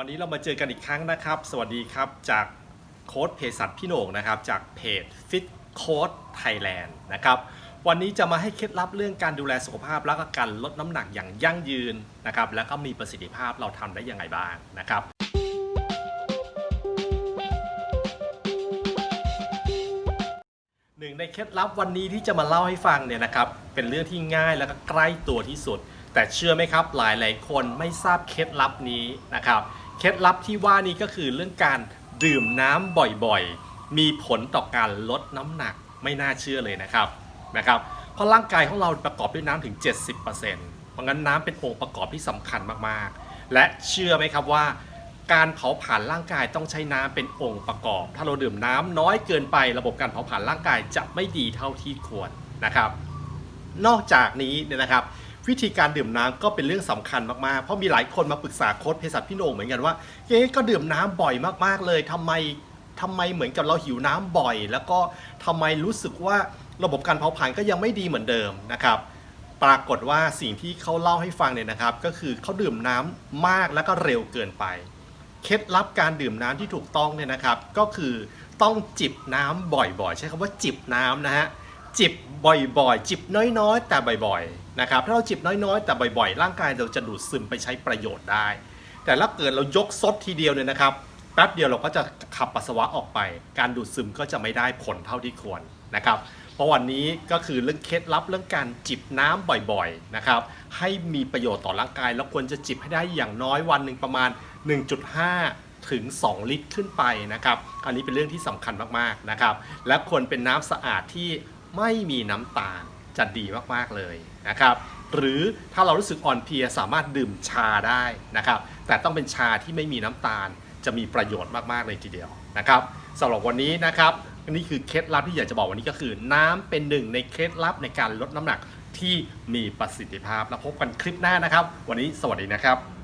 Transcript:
วันนี้เรามาเจอกันอีกครั้งนะครับ สวัสดีครับจากโค้ดเภสัชพี่โหน่งนะครับ จากเพจ Fit Code Thailand นะครับวันนี้จะมาให้เคล็ดลับเรื่องการดูแลสุขภาพและก็การลดน้ำหนักอย่างยั่งยืนนะครับแล้วก็มีประสิทธิภาพเราทำได้ยังไงบ้างนะครับหนึ่งในเคล็ดลับวันนี้ที่จะมาเล่าให้ฟังเนี่ยนะครับเป็นเรื่องที่ง่ายแล้วก็ใกล้ตัวที่สุด แต่เชื่อไหมครับหลายหลายคนไม่ทราบเคล็ดลับนี้นะครับ ล็ดลับที่ว่านี้ก็คือเรื่องการดื่มน้ำบ่อยๆ มีผลต่อการลดน้ำหนักไม่น่าเชื่อเลยนะครับนะครับ เพราะร่างกายของเราประกอบด้วยน้ำถึง 70%เพราะงั้นน้ำเป็นองค์ประกอบที่สำคัญมากๆ และเชื่อไหมครับว่า การเผาผลาญร่างกายต้องใช้น้ำเป็นองค์ประกอบ ถ้าเราดื่มน้ำน้อยเกินไประบบการเผาผลาญร่างกายจะไม่ดีเท่าที่ควรนะครับ นอกจากนี้เนี่ยนะครับ วิธีการดื่มน้ำก็เป็นเรื่องสำคัญมากๆ เพราะมีหลายคนมาปรึกษาโค้ชเภสัชพี่โหน่งเหมือนกันว่าเอ๊ะก็ดื่มน้ำบ่อยมากๆเลยทำไมทำไมเหมือนกับเราหิวน้ำบ่อย แล้วก็ทำไมรู้สึกว่าระบบการเผาผลาญก็ยังไม่ดีเหมือนเดิมนะครับปรากฏว่าสิ่งที่เขาเล่าให้ฟังเนี่ยนะครับ ก็คือเขาดื่มน้ำมากแล้วก็เร็วเกินไป เคล็ดลับการดื่มน้ำที่ถูกต้องเนี่ยนะครับ ก็คือต้องจิบน้ำบ่อยๆ ใช้คำว่าจิบน้ำนะฮะ จิบบ่อยๆ จิบน้อยๆ แต่บ่อยๆนะครับถ้าเราจิบน้อยๆ แต่บ่อยๆ ร่างกายเราจะดูดซึมไปใช้ประโยชน์ได้ แต่ถ้าเกิดเรายกซดทีเดียวเนี่ยนะครับแป๊บเดียวเราก็จะขับปัสสาวะออกไป การดูดซึมก็จะไม่ได้ผลเท่าที่ควรนะครับเพราะวันนี้ก็คือเรื่องเคล็ดลับเรื่องการจิบน้ำบ่อยๆนะครับให้มีประโยชน์ต่อร่างกาย แล้วควรจะจิบให้ได้อย่างน้อยวันหนึ่งประมาณ 1.5 ถึง 2 ลิตรขึ้นไปนะครับอันนี้เป็นเรื่องที่สำคัญมากๆนะครับและควรเป็นน้ำสะอาดที่ ไม่มีน้ำตาลจะดีมากๆเลยนะครับหรือถ้าเรารู้สึกอ่อนเพลียสามารถดื่มชาได้นะครับ แต่ต้องเป็นชาที่ไม่มีน้ำตาลจะมีประโยชน์มากๆเลยทีเดียวนะครับสำหรับวันนี้นะครับนี่คือเคล็ดลับที่อยากจะบอกวันนี้ก็คือ น้ำเป็นหนึ่งในเคล็ดลับในการลดน้ำหนักที่มีประสิทธิภาพแล้วพบกันคลิปหน้านะครับ วันนี้สวัสดีนะครับ